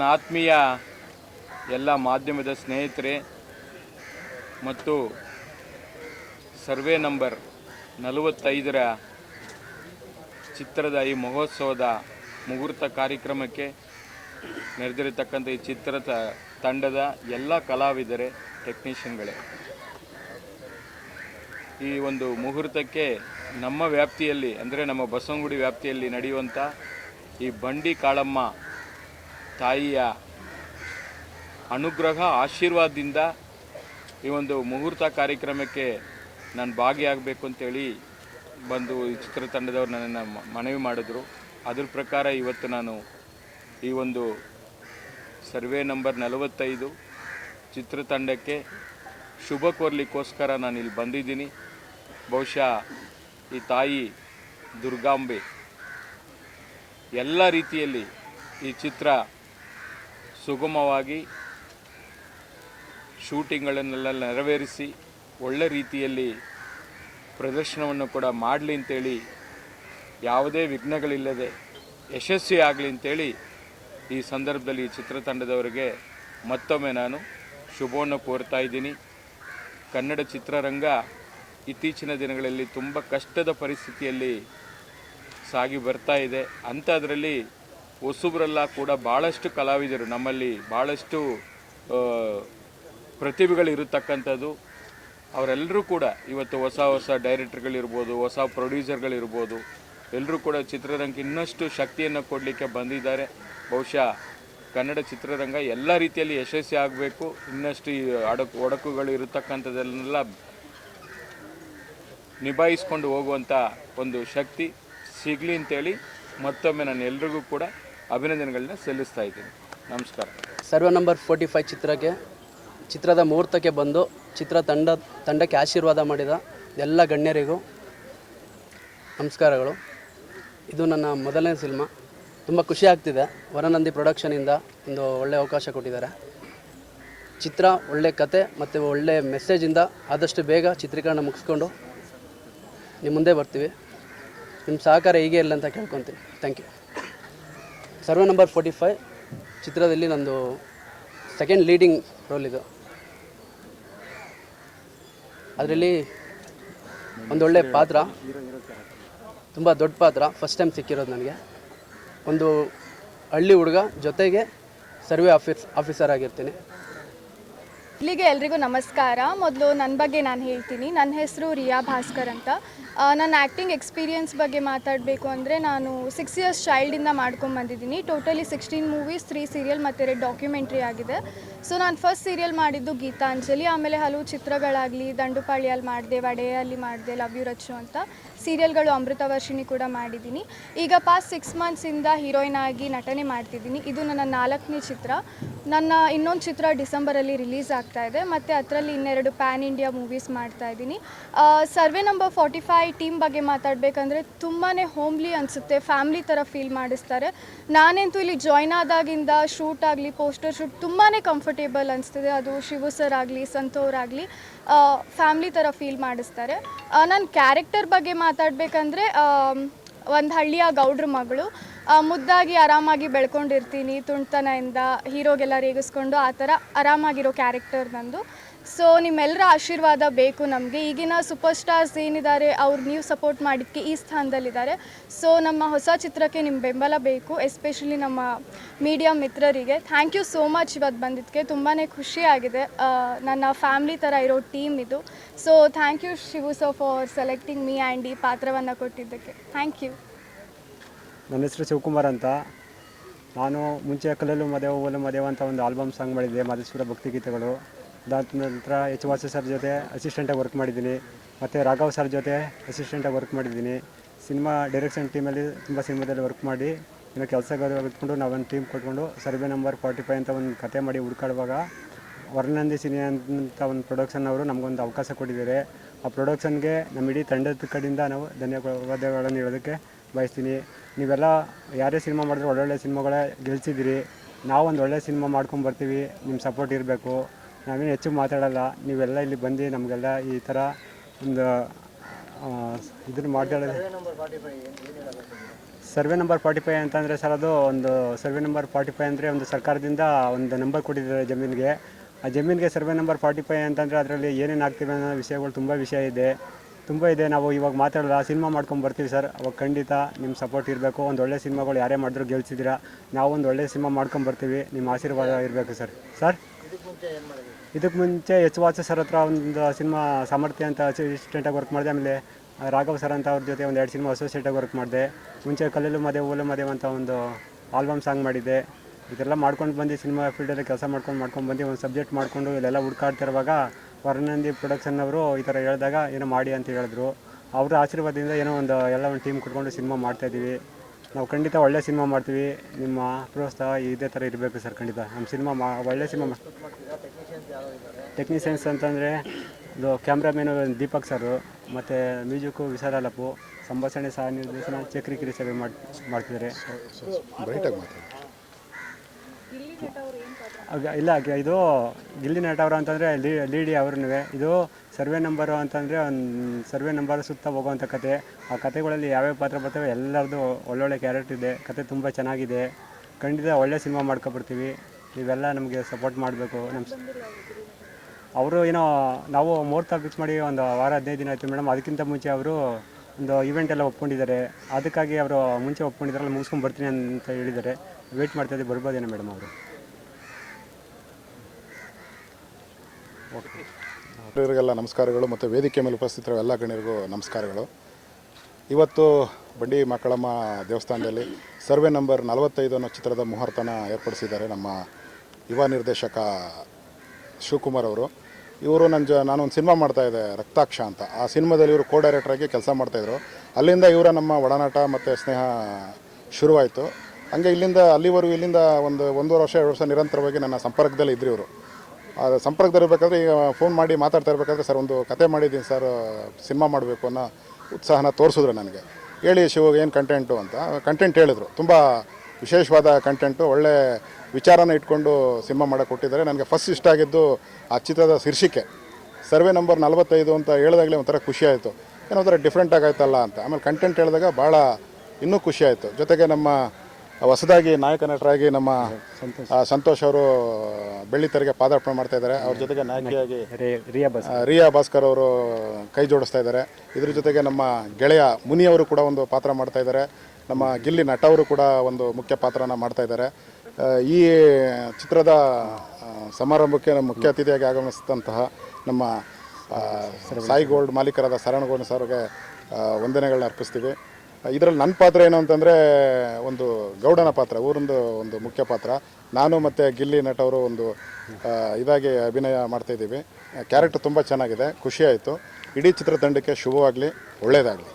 ನನ್ನ ಆತ್ಮೀಯ ಎಲ್ಲ ಮಾಧ್ಯಮದ ಸ್ನೇಹಿತರೆ ಮತ್ತು ಸರ್ವೆ ನಂಬರ್ ನಲವತ್ತೈದರ ಚಿತ್ರದ ಈ ಮಹೋತ್ಸವದ ಮುಹೂರ್ತ ಕಾರ್ಯಕ್ರಮಕ್ಕೆ ನೆರೆದಿರತಕ್ಕಂಥ ಈ ಚಿತ್ರದ ತಂಡದ ಎಲ್ಲ ಕಲಾವಿದರೆ, ಟೆಕ್ನಿಷಿಯನ್ಗಳೇ. ಈ ಒಂದು ಮುಹೂರ್ತಕ್ಕೆ ನಮ್ಮ ವ್ಯಾಪ್ತಿಯಲ್ಲಿ, ಅಂದರೆ ನಮ್ಮ ಬಸವನಗುಡಿ ವ್ಯಾಪ್ತಿಯಲ್ಲಿ ನಡೆಯುವಂಥ ಈ ಬಂಡಿ ಕಾಳಮ್ಮ ತಾಯಿಯ ಅನುಗ್ರಹ, ಆಶೀರ್ವಾದದಿಂದ ಈ ಒಂದು ಮುಹೂರ್ತ ಕಾರ್ಯಕ್ರಮಕ್ಕೆ ನಾನು ಭಾಗಿಯಾಗಬೇಕು ಅಂತೇಳಿ ಬಂದು ಈ ಚಿತ್ರತಂಡದವ್ರು ನನ್ನನ್ನು ಮನವಿ ಮಾಡಿದ್ರು. ಅದ್ರ ಪ್ರಕಾರ ಇವತ್ತು ನಾನು ಈ ಒಂದು ಸರ್ವೆ ನಂಬರ್ ನಲವತ್ತೈದು ಚಿತ್ರತಂಡಕ್ಕೆ ಶುಭ ಕೋರ್ಲಿಕ್ಕೋಸ್ಕರ ನಾನು ಇಲ್ಲಿ ಬಂದಿದ್ದೀನಿ. ಬಹುಶಃ ಈ ತಾಯಿ ದುರ್ಗಾಂಬೆ ಎಲ್ಲ ರೀತಿಯಲ್ಲಿ ಈ ಚಿತ್ರ ಸುಗಮವಾಗಿ ಶೂಟಿಂಗ್ಗಳನ್ನೆಲ್ಲ ನೆರವೇರಿಸಿ ಒಳ್ಳೆ ರೀತಿಯಲ್ಲಿ ಪ್ರದರ್ಶನವನ್ನು ಕೂಡ ಮಾಡಲಿ ಅಂತೇಳಿ ಯಾವುದೇ ವಿಘ್ನಗಳಿಲ್ಲದೆ ಯಶಸ್ವಿ ಆಗಲಿ ಅಂತೇಳಿ ಈ ಸಂದರ್ಭದಲ್ಲಿ ಚಿತ್ರತಂಡದವರಿಗೆ ಮತ್ತೊಮ್ಮೆ ನಾನು ಶುಭವನ್ನು ಕೋರ್ತಾ ಇದ್ದೀನಿ. ಕನ್ನಡ ಚಿತ್ರರಂಗ ಇತ್ತೀಚಿನ ದಿನಗಳಲ್ಲಿ ತುಂಬ ಕಷ್ಟದ ಪರಿಸ್ಥಿತಿಯಲ್ಲಿ ಸಾಗಿ ಬರ್ತಾ ಇದೆ. ಅಂಥದ್ರಲ್ಲಿ ಹೊಸಬ್ರೆಲ್ಲ ಕೂಡ ಭಾಳಷ್ಟು ಕಲಾವಿದರು ನಮ್ಮಲ್ಲಿ ಭಾಳಷ್ಟು ಪ್ರತಿಭೆಗಳು ಪ್ರತಿಭೆಗಳಿರತಕ್ಕಂಥದ್ದು. ಅವರೆಲ್ಲರೂ ಕೂಡ ಇವತ್ತು ಹೊಸ ಹೊಸ ಡೈರೆಕ್ಟ್ರ್ಗಳಿರ್ಬೋದು, ಹೊಸ ಪ್ರೊಡ್ಯೂಸರ್ಗಳಿರ್ಬೋದು, ಎಲ್ಲರೂ ಕೂಡ ಚಿತ್ರರಂಗಕ್ಕೆ ಇನ್ನಷ್ಟು ಶಕ್ತಿಯನ್ನು ಕೊಡಲಿಕ್ಕೆ ಬಂದಿದ್ದಾರೆ. ಬಹುಶಃ ಕನ್ನಡ ಚಿತ್ರರಂಗ ಎಲ್ಲ ರೀತಿಯಲ್ಲಿ ಯಶಸ್ವಿ ಆಗಬೇಕು. ಇನ್ನಷ್ಟು ಈ ಅಡಕು, ಒಡಕುಗಳು ಇರತಕ್ಕಂಥದ್ದನ್ನೆಲ್ಲ ನಿಭಾಯಿಸ್ಕೊಂಡು ಹೋಗುವಂಥ ಒಂದು ಶಕ್ತಿ ಸಿಗಲಿ ಅಂತೇಳಿ ಮತ್ತೊಮ್ಮೆ ನಾನು ಎಲ್ರಿಗೂ ಕೂಡ ಅಭಿನಂದನೆಗಳನ್ನ ಸಲ್ಲಿಸ್ತಾ ಇದ್ದೀನಿ. ನಮಸ್ಕಾರ. ಸರ್ವೆ ನಂಬರ್ ಫೋರ್ಟಿ ಫೈವ್ ಚಿತ್ರಕ್ಕೆ, ಚಿತ್ರದ ಮುಹೂರ್ತಕ್ಕೆ ಬಂದು, ಚಿತ್ರ ತಂಡ, ತಂಡಕ್ಕೆ ಆಶೀರ್ವಾದ ಮಾಡಿದ ಎಲ್ಲ ಗಣ್ಯರಿಗೂ ನಮಸ್ಕಾರಗಳು. ಇದು ನನ್ನ ಮೊದಲನೇ ಸಿನಿಮಾ. ತುಂಬ ಖುಷಿ ಆಗ್ತಿದೆ. ವರನಂದಿ ಪ್ರೊಡಕ್ಷನಿಂದ ಒಂದು ಒಳ್ಳೆಯ ಅವಕಾಶ ಕೊಟ್ಟಿದ್ದಾರೆ. ಚಿತ್ರ, ಒಳ್ಳೆ ಕತೆ ಮತ್ತು ಒಳ್ಳೆ ಮೆಸೇಜಿಂದ ಆದಷ್ಟು ಬೇಗ ಚಿತ್ರೀಕರಣ ಮುಗಿಸ್ಕೊಂಡು ನಿಮ್ಮ ಮುಂದೆ ಬರ್ತೀವಿ. ನಿಮ್ಮ ಸಹಕಾರ ಹೀಗೆ ಇಲ್ಲ ಅಂತ ಕೇಳ್ಕೊತೀನಿ. Thank you survey number forty five ಚಿತ್ರದಲ್ಲಿ ನಂದು ಸೆಕೆಂಡ್ ಲೀಡಿಂಗ್ ರೋಲ್ ಇದು. ಅದರಲ್ಲಿ ಒಂದೊಳ್ಳೆ ಪಾತ್ರ, ತುಂಬ ದೊಡ್ಡ ಪಾತ್ರ ಫಸ್ಟ್ ಟೈಮ್ ಸಿಕ್ಕಿರೋದು ನನಗೆ. ಒಂದು ಹಳ್ಳಿ ಹುಡುಗ ಜೊತೆಗೆ ಸರ್ವೆ ಆಫೀಸ್, ಆಫೀಸರ್ ಆಗಿರ್ತೀನಿ. ಇಲ್ಲಿಗೆ ಎಲ್ರಿಗೂ ನಮಸ್ಕಾರ. ಮೊದಲು ನನ್ನ ಬಗ್ಗೆ ನಾನು ಹೇಳ್ತೀನಿ. ನನ್ನ ಹೆಸರು ರಿಯಾ ಭಾಸ್ಕರ್ ಅಂತ. ನನ್ನ ಆ್ಯಕ್ಟಿಂಗ್ ಎಕ್ಸ್ಪೀರಿಯನ್ಸ್ ಬಗ್ಗೆ ಮಾತಾಡಬೇಕು ಅಂದರೆ ನಾನು ಸಿಕ್ಸ್ ಇಯರ್ಸ್ ಚೈಲ್ಡಿಂದ ಮಾಡ್ಕೊಂಬಂದಿದ್ದೀನಿ totally sixteen movies three serial ಮತ್ತು ಎರಡು ಡಾಕ್ಯುಮೆಂಟ್ರಿ ಆಗಿದೆ. ಸೊ ನಾನು ಫಸ್ಟ್ ಸೀರಿಯಲ್ ಮಾಡಿದ್ದು ಗೀತಾಂಜಲಿ, ಆಮೇಲೆ ಹಲವು ಚಿತ್ರಗಳಾಗಲಿ ದಂಡುಪಾಳ್ಯಲ್ಲಿ ಮಾಡಿದೆ, ವಡೆಯಲ್ಲಿ ಮಾಡಿದೆ, ಲವ್ ಯು ರಚ್ಚು ಅಂತ ಸೀರಿಯಲ್ಗಳು ಅಮೃತವರ್ಷಿಣಿ ಕೂಡ ಮಾಡಿದ್ದೀನಿ. ಈಗ ಪಾಸ್ಟ್ ಸಿಕ್ಸ್ ಮಂತ್ಸಿಂದ ಹೀರೋಯಿನ್ ಆಗಿ ನಟನೆ ಮಾಡ್ತಿದ್ದೀನಿ. ಇದು ನನ್ನ ನಾಲ್ಕನೇ ಚಿತ್ರ. ನನ್ನ ಇನ್ನೊಂದು ಚಿತ್ರ ಡಿಸೆಂಬರಲ್ಲಿ ರಿಲೀಸ್ ಆಗ್ತಾ ಇದೆ. ಮತ್ತು ಅದರಲ್ಲಿ ಇನ್ನೆರಡು ಪ್ಯಾನ್ ಇಂಡಿಯಾ ಮೂವೀಸ್ ಮಾಡ್ತಾ ಇದ್ದೀನಿ. Survey number forty five team ಬಗ್ಗೆ ಮಾತಾಡಬೇಕಂದ್ರೆ ತುಂಬಾ ಹೋಮ್ಲಿ ಅನಿಸುತ್ತೆ. ಫ್ಯಾಮ್ಲಿ ಥರ ಫೀಲ್ ಮಾಡಿಸ್ತಾರೆ. ನಾನಂತೂ ಇಲ್ಲಿ ಜಾಯ್ನ್ ಆದಾಗಿಂದ ಶೂಟ್ ಆಗಲಿ ಪೋಸ್ಟರ್ ಶೂಟ್ ತುಂಬಾ ಕಂಫರ್ಟೇಬಲ್ ಅನಿಸ್ತಿದೆ. ಅದು ಶಿವು ಸರ್ ಆಗಲಿ, ಸಂತೋರ್ ಆಗಲಿ ಫ್ಯಾಮ್ಲಿ ಥರ ಫೀಲ್ ಮಾಡಿಸ್ತಾರೆ. ನನ್ನ ಕ್ಯಾರೆಕ್ಟರ್ ಬಗ್ಗೆ ಮಾತಾಡಬೇಕಂದ್ರೆ ಒಂದು ಹಳ್ಳಿಯ ಗೌಡ್ರ ಮಗಳು. ಮುದ್ದಾಗಿ ಆರಾಮಾಗಿ ಬೆಳ್ಕೊಂಡಿರ್ತೀನಿ ತುಂಟತನದಿಂದ ಹೀರೋಗೆಲ್ಲ ರೇಗಿಸ್ಕೊಂಡು ಆ ಥರ ಆರಾಮಾಗಿರೋ ಕ್ಯಾರೆಕ್ಟರ್ ನಂದು. ಸೊ ನಿಮ್ಮೆಲ್ಲರ ಆಶೀರ್ವಾದ ಬೇಕು ನಮಗೆ. ಈಗಿನ ಸೂಪರ್ ಸ್ಟಾರ್ಸ್ ಏನಿದ್ದಾರೆ, ಅವ್ರು ನೀವು ಸಪೋರ್ಟ್ ಮಾಡಿದ್ದಕ್ಕೆ ಈ ಸ್ಥಾನದಲ್ಲಿದ್ದಾರೆ. ಸೊ ನಮ್ಮ ಹೊಸ ಚಿತ್ರಕ್ಕೆ ನಿಮ್ಮ ಬೆಂಬಲ ಬೇಕು ಎಸ್ಪೆಷಲಿ ನಮ್ಮ ಮೀಡಿಯಾ ಮಿತ್ರರಿಗೆ. ಥ್ಯಾಂಕ್ ಯು ಸೋ ಮಚ್ ಇವತ್ತು ಬಂದಿದ್ದಕ್ಕೆ ತುಂಬಾ ಖುಷಿಯಾಗಿದೆ ನನ್ನ ಫ್ಯಾಮ್ಲಿ ಥರ ಇರೋ ಟೀಮ್ ಇದು. So thank you Shivu so for selecting me and ಈ ಪಾತ್ರವನ್ನು ಕೊಟ್ಟಿದ್ದಕ್ಕೆ. ಥ್ಯಾಂಕ್ ಯು ನನ್ನ ಹೆಸರು ಶಿವಕುಮಾರ್ ಅಂತ. ನಾನು ಮುಂಚೆ ಕಲ್ಲಲು ಮದೇವ, ಓಲು ಮದೇವ ಅಂತ ಒಂದು ಆಲ್ಬಮ್ ಸಾಂಗ್ ಮಾಡಿದ್ದೆ, ಮಾದೇಶ್ವರ ಭಕ್ತಿಗೀತೆಗಳು ಅದಾದ ನಂತರ ಎಚ್ ವಾಸು ಸರ್ ಜೊತೆ ಅಸಿಸ್ಟೆಂಟಾಗಿ ವರ್ಕ್ ಮಾಡಿದ್ದೀನಿ. ಮತ್ತು ರಾಘವ್ ಸರ್ ಜೊತೆ ಅಸಿಸ್ಟೆಂಟಾಗಿ ವರ್ಕ್ ಮಾಡಿದ್ದೀನಿ. ಸಿನಿಮಾ ಡೈರೆಕ್ಷನ್ ಟೀಮಲ್ಲಿ ತುಂಬ ಸಿನಿಮಾದಲ್ಲಿ ವರ್ಕ್ ಮಾಡಿ, ಇನ್ನು ಇಟ್ಕೊಂಡು ನಾವೊಂದು ಟೀಮ್ ಕೊಟ್ಕೊಂಡು ಸರ್ವೆ ನಂಬರ್ ಫಾರ್ಟಿ ಫೈವ್ ಅಂತ ಒಂದು ಕತೆ ಮಾಡಿ ಹುಡ್ಕಾಡುವಾಗ ವರ್ಣಂದಿ ಸಿನಿ ಅಂತ ಒಂದು ಪ್ರೊಡಕ್ಷನ್ ಅವರು ನಮಗೊಂದು ಅವಕಾಶ ಕೊಟ್ಟಿದ್ದಾರೆ. ಆ ಪ್ರೊಡಕ್ಷನ್ಗೆ ನಮ್ಮ ಇಡೀ ತಂಡದ ಕಡೆಯಿಂದ ನಾವು ಧನ್ಯವಾದಗಳನ್ನು ಹೇಳೋದಕ್ಕೆ ಬಯಸ್ತೀನಿ. ನೀವೆಲ್ಲ ಯಾರೇ ಸಿನಿಮಾ ಮಾಡಿದ್ರು ಒಳ್ಳೊಳ್ಳೆ ಸಿನಿಮಾಗಳೇ ಗೆಲ್ಸಿದ್ದೀರಿ. ನಾವು ಒಂದು ಒಳ್ಳೆ ಸಿನಿಮಾ ಮಾಡ್ಕೊಂಡು ಬರ್ತೀವಿ. ನಿಮ್ಮ ಸಪೋರ್ಟ್ ಇರಬೇಕು. ನಾವೇನು ಹೆಚ್ಚು ಮಾತಾಡಲ್ಲ. ನೀವೆಲ್ಲ ಇಲ್ಲಿ ಬಂದು ನಮಗೆಲ್ಲ ಈ ಥರ ಒಂದು ಇದನ್ನು ಮಾತಾಡೋದು ಸರ್ವೆ ನಂಬರ್ ಫಾರ್ಟಿ ಫೈ ಅಂತಂದರೆ ಸರ್ ಅದು ಒಂದು ಸರ್ವೆ ನಂಬರ್ ಫಾರ್ಟಿ ಫೈ ಅಂದರೆ ಒಂದು ಸರ್ಕಾರದಿಂದ ಒಂದು ನಂಬರ್ ಕೊಟ್ಟಿದ್ದಾರೆ ಜಮೀನಿಗೆ. ಆ ಜಮೀನಿಗೆ ಸರ್ವೆ ನಂಬರ್ ಫಾರ್ಟಿ ಫೈ ಅಂತಂದರೆ ಅದರಲ್ಲಿ ಏನೇನು ಆಗ್ತಿವೆ ಅನ್ನೋ ವಿಷಯಗಳು ತುಂಬ ವಿಷಯ ಇದೆ. ತುಂಬ ಇದೆ. ನಾವು ಇವಾಗ ಮಾತಾಡಲ್ಲ ಸಿನಿಮಾ ಮಾಡ್ಕೊಂಡು ಬರ್ತೀವಿ ಸರ್. ಅವಾಗ ಖಂಡಿತ ನಿಮ್ಮ ಸಪೋರ್ಟ್ ಇರಬೇಕು. ಒಂದು ಒಳ್ಳೆ ಸಿನಿಮಾಗಳು ಯಾರೇ ಮಾಡಿದ್ರು ಗೆಲ್ಸಿದ್ದೀರಾ? ನಾವು ಒಂದು ಒಳ್ಳೆ ಸಿನಿಮಾ ಮಾಡ್ಕೊಂಡು ಬರ್ತೀವಿ. ನಿಮ್ಮ ಆಶೀರ್ವಾದ ಇರಬೇಕು ಸರ್. ಸರ್? ಇದಕ್ಕೆ ಮುಂಚೆ ಎಚ್ ವಾಚ ಸರ್ ಹತ್ರ ಒಂದು ಸಿನಿಮಾ ಸಾಮರ್ಥ್ಯ ಅಂತ ಅಸಿಸ್ಟೆಂಟಾಗಿ ವರ್ಕ್ ಮಾಡಿದೆ. ಆಮೇಲೆ ರಾಘವ್ ಸರ್ ಅಂತ ಅವ್ರ ಜೊತೆ ಒಂದು ಎರಡು ಸಿನಿಮಾ ಅಸೋಸಿಯೇಟಾಗಿ ವರ್ಕ್ ಮಾಡಿದೆ. ಮುಂಚೆ ಕಲ್ಲಲು ಮದೆ ಓಲೆ ಮದೆ ಅಂತ ಒಂದು ಆಲ್ಬಮ್ ಸಾಂಗ್ ಮಾಡಿದ್ದೆ. ಇದೆಲ್ಲ ಮಾಡ್ಕೊಂಡು ಬಂದು ಸಿನಿಮಾ ಫೀಲ್ಡಲ್ಲಿ ಕೆಲಸ ಮಾಡ್ಕೊಂಡು ಮಾಡ್ಕೊಂಡು ಬಂದು ಒಂದು ಸಬ್ಜೆಕ್ಟ್ ಮಾಡಿಕೊಂಡು ಇಲ್ಲೆಲ್ಲ ಹುಡ್ಕಾಡ್ತಿರುವಾಗ ವರನಂದಿ ಪ್ರೊಡಕ್ಷನ್ ಅವರು ಈ ಥರ ಹೇಳಿದಾಗ ಏನೋ ಮಾಡಿ ಅಂತ ಹೇಳಿದ್ರು. ಅವರ ಆಶೀರ್ವಾದದಿಂದ ಏನೋ ಒಂದು ಎಲ್ಲ ಒಂದು ಟೀಮ್ ಕುಟ್ಕೊಂಡು ಸಿನಿಮಾ ಮಾಡ್ತಾಯಿದ್ದೀವಿ ನಾವು ಖಂಡಿತ ಒಳ್ಳೆ ಸಿನಿಮಾ ಮಾಡ್ತೀವಿ. ನಿಮ್ಮ ಪ್ರೋತ್ಸಾಹ ಇದೇ ಥರ ಇರಬೇಕು ಸರ್ ಖಂಡಿತ. ನಮ್ಮ ಸಿನಿಮಾ ಮಾ ಒಳ್ಳೆ ಸಿನಿಮಾ ಟೆಕ್ನಿಷಿಯನ್ಸ್ ಅಂತಂದರೆ ಇದು ಕ್ಯಾಮ್ರಾಮೇನು ದೀಪಕ್ ಸರು ಮತ್ತು ಮ್ಯೂಸಿಕ್ಕು ವಿಶಾಲಪ್ಪು ಸಂಭಾಷಣೆ ಸಹ ನಿರ್ದೇಶನ ಚಕ್ರಿ ಕಿರಿ ಸೇವೆ ಮಾಡಿ ಮಾಡ್ತಿದ್ದಾರೆ. ಇಲ್ಲ ಇದು ಗಿಲ್ಲಿ ನಟ ಅವರು ಅಂತಂದರೆ ಲೀಡಿ ಅವ್ರನ್ನುವೆ. ಇದು ಸರ್ವೆ ನಂಬರು ಅಂತಂದರೆ ಒಂದು ಸರ್ವೆ ನಂಬರ್ ಸುತ್ತ ಹೋಗುವಂಥ ಕತೆ. ಆ ಕತೆಗಳಲ್ಲಿ ಯಾವ್ಯಾವ ಪಾತ್ರ ಬರ್ತವೆ ಎಲ್ಲರದು ಒಳ್ಳೊಳ್ಳೆ ಕ್ಯಾರೆಕ್ಟ್ ಇದೆ, ಕತೆ ತುಂಬ ಚೆನ್ನಾಗಿದೆ. ಖಂಡಿತ ಒಳ್ಳೆ ಸಿನಿಮಾ ಮಾಡ್ಕೊಬಿಡ್ತೀವಿ. ಇವೆಲ್ಲ ನಮಗೆ ಸಪೋರ್ಟ್ ಮಾಡಬೇಕು. ನಮ್ಮ ಅವರು ಏನೋ, ನಾವು ಮುಹೂರ್ತ ಫಿಕ್ಸ್ ಮಾಡಿ ಒಂದು ವಾರ ಹದಿನೈದು ದಿನ ಆಯಿತು ಮೇಡಮ್. ಅದಕ್ಕಿಂತ ಮುಂಚೆ ಅವರು ಒಂದು ಇವೆಂಟ್ ಎಲ್ಲ ಒಪ್ಕೊಂಡಿದ್ದಾರೆ. ಅದಕ್ಕಾಗಿ ಅವರು ಮುಂಚೆ ಒಪ್ಕೊಂಡಿದ್ದಾರಲ್ಲ ಮುಗಿಸ್ಕೊಂಡು ಬರ್ತೀನಿ ಅಂತ ಹೇಳಿದ್ದಾರೆ. ವೆಯ್ಟ್ ಮಾಡ್ತಾಯಿದ್ದೆ ಬರ್ಬೋದೇನೋ ಮೇಡಮ್ ಅವರು. ಗಣ್ಯರಿಗೆಲ್ಲ ನಮಸ್ಕಾರಗಳು ಮತ್ತು ವೇದಿಕೆ ಮೇಲೆ ಉಪಸ್ಥಿತರ ಎಲ್ಲ ಗಣ್ಯರಿಗೂ ನಮಸ್ಕಾರಗಳು. ಇವತ್ತು ಬಂಡಿ ಮಕ್ಕಳಮ್ಮ ದೇವಸ್ಥಾನದಲ್ಲಿ ಸರ್ವೆ ನಂಬರ್ ನಲವತ್ತೈದು ಅನ್ನೋ ಚಿತ್ರದ ಮುಹೂರ್ತನ ಏರ್ಪಡಿಸಿದ್ದಾರೆ ನಮ್ಮ ಯುವ ನಿರ್ದೇಶಕ ಶಿವಕುಮಾರ್ ಅವರು. ಇವರು ನನ್ನ ಜ, ನಾನೊಂದು ಸಿನಿಮಾ ಮಾಡ್ತಾಯಿದ್ದೆ ರಕ್ತಾಕ್ಷ ಅಂತ. ಆ ಸಿನಿಮಾದಲ್ಲಿ ಇವರು ಕೋ ಡೈರೆಕ್ಟ್ರಾಗಿ ಕೆಲಸ ಮಾಡ್ತಾಯಿದ್ರು ಅಲ್ಲಿಂದ ಇವರ ನಮ್ಮ ಒಡನಾಟ ಮತ್ತು ಸ್ನೇಹ ಶುರುವಾಯಿತು. ಹಂಗೆ ಇಲ್ಲಿಂದ ಅಲ್ಲಿವರೆಗೂ ಇಲ್ಲಿಂದ ಒಂದು, ಒಂದೂವರೆ ವರ್ಷ, ಎರಡು ವರ್ಷ ನಿರಂತರವಾಗಿ ನನ್ನ ಸಂಪರ್ಕದಲ್ಲಿ ಇದ್ರು ಇವರು. ಆ ಸಂಪರ್ಕದಲ್ಲಿ ಇರಬೇಕಾದ್ರೆ ಈಗ ಫೋನ್ ಮಾಡಿ ಮಾತಾಡ್ತಾ ಇರಬೇಕಾದ್ರೆ ಸರ್ ಒಂದು ಕತೆ ಮಾಡಿದ್ದೀನಿ ಸರ್ ಸಿನಿಮಾ ಮಾಡಬೇಕು ಅನ್ನೋ ಉತ್ಸಾಹನ ತೋರಿಸಿದ್ರು ನನಗೆ. ಹೇಳಿ ಶಿವ ಏನು ಕಂಟೆಂಟು ಅಂತ. ಕಂಟೆಂಟ್ ಹೇಳಿದ್ರು. ತುಂಬ ವಿಶೇಷವಾದ ಕಂಟೆಂಟು ಒಳ್ಳೆ ವಿಚಾರನ ಇಟ್ಕೊಂಡು ಸಿನಿಮಾ ಮಾಡಕ್ಕೆ ಕೊಟ್ಟಿದ್ದಾರೆ. ನನಗೆ ಫಸ್ಟ್ ಇಷ್ಟ ಆಗಿದ್ದು ಆ ಚಿತ್ರದ ಶೀರ್ಷಿಕೆ. ಸರ್ವೆ ನಂಬರ್ ನಲವತ್ತೈದು ಅಂತ ಹೇಳಿದಾಗಲೇ ಒಂಥರ ಖುಷಿ ಆಯಿತು. ಏನೋ ಒಂಥರ ಡಿಫ್ರೆಂಟ್ ಆಗೈತಲ್ಲ ಅಂತ. ಆಮೇಲೆ ಕಂಟೆಂಟ್ ಹೇಳಿದಾಗ ಭಾಳ ಇನ್ನೂ ಖುಷಿ ಆಯಿತು. ಜೊತೆಗೆ ನಮ್ಮ ಹೊಸದಾಗಿ ನಾಯಕ ನಟರಾಗಿ ನಮ್ಮ ಸಂತೋಷ್ ಅವರು ಬೆಳ್ಳಿತರಿಗೆ ಪಾದಾರ್ಪಣೆ ಮಾಡ್ತಾ ಇದ್ದಾರೆ. ಅವ್ರ ಜೊತೆಗೆ ನಾಯಕಿಯಾಗಿ ರಿಯಾ ಭಾಸ್ಕರ್ ಅವರು ಕೈ ಜೋಡಿಸ್ತಾ ಇದ್ದಾರೆ. ಇದ್ರ ಜೊತೆಗೆ ನಮ್ಮ ಗೆಳೆಯ ಮುನಿಯವರು ಕೂಡ ಒಂದು ಪಾತ್ರ ಮಾಡ್ತಾ ಇದ್ದಾರೆ. ನಮ್ಮ ಗಿಲ್ಲಿ ನಟ ಅವರು ಕೂಡ ಒಂದು ಮುಖ್ಯ ಪಾತ್ರನ ಮಾಡ್ತಾ ಇದ್ದಾರೆ. ಈ ಚಿತ್ರದ ಸಮಾರಂಭಕ್ಕೆ ನಮ್ಮ ಮುಖ್ಯ ಅತಿಥಿಯಾಗಿ ಆಗಮಿಸಿದಂತಹ ನಮ್ಮ ಸಾಯಿ ಗೋಲ್ಡ್ ಮಾಲೀಕರಾದ ಶರಣಗೋಣ ಸರ್ಗೆ ಆ, ವಂದನೆಗಳನ್ನ ಅರ್ಪಿಸ್ತೀವಿ. ಇದರಲ್ಲಿ ನನ್ನ ಪಾತ್ರ ಏನು ಅಂತಂದರೆ ಒಂದು ಗೌಡನ ಪಾತ್ರ, ಊರಿಂದು ಒಂದು ಮುಖ್ಯ ಪಾತ್ರ. ನಾನು ಮತ್ತು ಗಿಲ್ಲಿ ನಟ ಅವರು ಒಂದು ಇದಾಗಿ ಅಭಿನಯ ಮಾಡ್ತಾಯಿದ್ದೀವಿ ಕ್ಯಾರೆಕ್ಟರ್ ತುಂಬ ಚೆನ್ನಾಗಿದೆ, ಖುಷಿ ಆಯಿತು. ಇಡೀ ಚಿತ್ರತಂಡಕ್ಕೆ ಶುಭವಾಗಲಿ ಒಳ್ಳೆಯದಾಗಲಿ